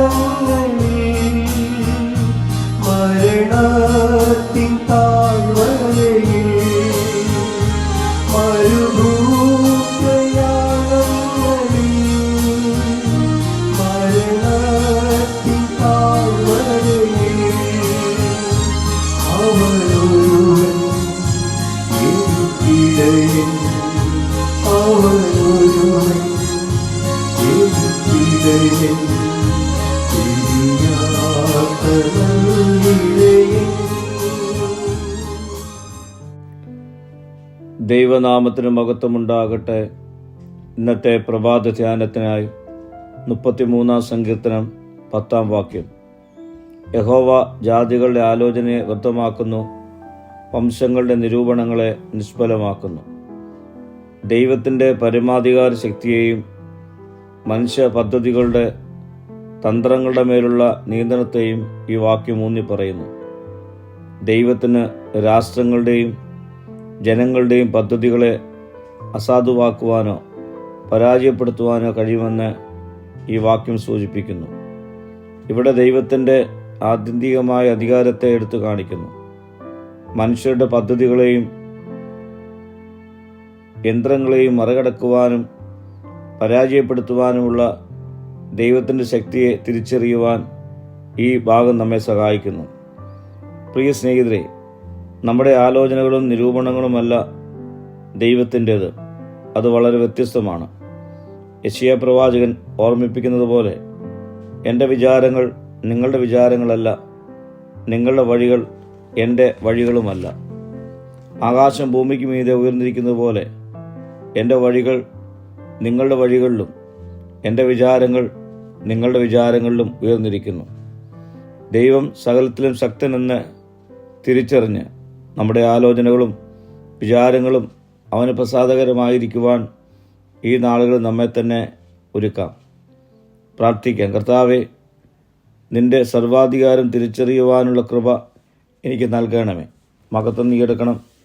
മരുഭൂപ്രയാണങ്ങളിൽ മരണത്തിൻ താഴ്വരയിൽ മരുഭൂപ്രയാണങ്ങളിൽ മരണത്തിൻ താഴ്വരയിൽ അവനൊരുവൻ എനിക്കിടയൻ അവനൊരുവൻ ദൈവനാമത്തിന് മഹത്വമുണ്ടാകട്ടെ. ഇന്നത്തെ പ്രഭാത ധ്യാനത്തിനായി മുപ്പത്തിമൂന്നാം സങ്കീർത്തനം പത്താം വാക്യം. യഹോവ ജാതികളുടെ ആലോചനയെ വ്യക്തമാക്കുന്നു വംശങ്ങളുടെ നിരൂപണങ്ങളെ നിഷ്ഫലമാക്കുന്നു. ദൈവത്തിന്റെ പരമാധികാര ശക്തിയെയും മനുഷ്യ പദ്ധതികളുടെ തന്ത്രങ്ങളുടെ മേലുള്ള നിയന്ത്രണത്തെയും ഈ വാക്യം ഊന്നി പറയുന്നു. ദൈവത്തിന് രാഷ്ട്രങ്ങളുടെയും ജനങ്ങളുടെയും പദ്ധതികളെ അസാധുവാക്കുവാനോ പരാജയപ്പെടുത്തുവാനോ കഴിയുമെന്ന് ഈ വാക്യം സൂചിപ്പിക്കുന്നു. ഇവിടെ ദൈവത്തിന്റെ ആത്യന്തികമായ അധികാരത്തെ എടുത്തു കാണിക്കുന്നു. മനുഷ്യരുടെ പദ്ധതികളെയും യന്ത്രങ്ങളെയും മറികടക്കുവാനും പരാജയപ്പെടുത്തുവാനുമുള്ള ദൈവത്തിന്റെ ശക്തിയെ തിരിച്ചറിയുവാൻ ഈ ഭാഗം നമ്മെ സഹായിക്കുന്നു. പ്രിയ സ്നേഹിതരെ നമ്മുടെ ആലോചനകളും നിരൂപണങ്ങളുമല്ല ദൈവത്തിന്റേത് അത് വളരെ വ്യത്യസ്തമാണ്. യശിയ പ്രവാചകൻ ഓർമ്മിപ്പിക്കുന്നത് പോലെ എന്റെ വിചാരങ്ങൾ നിങ്ങളുടെ വിചാരങ്ങളല്ല നിങ്ങളുടെ വഴികൾ എന്റെ വഴികളുമല്ല. ആകാശം ഭൂമിക്ക് മീതെ ഉയർന്നിരിക്കുന്നത് പോലെ എന്റെ വഴികൾ നിങ്ങളുടെ വഴികളിലും എന്റെ വിചാരങ്ങൾ നിങ്ങളുടെ വിചാരങ്ങളിലും ഉയർന്നിരിക്കുന്നു. ദൈവം സകലത്തിലും ശക്തനെന്ന് തിരിച്ചറിഞ്ഞ് നമ്മുടെ ആലോചനകളും വിചാരങ്ങളും അവന് പ്രസാദകരമായിരിക്കുവാൻ ഈ നാളുകൾ നമ്മെ തന്നെ ഒരുക്കാം. പ്രാർത്ഥിക്കാം. കർത്താവെ നിന്റെ സർവാധികാരം തിരിച്ചറിയുവാനുള്ള കൃപ എനിക്ക് നൽകണമേ. മകത്വം നീ എടുക്കണം.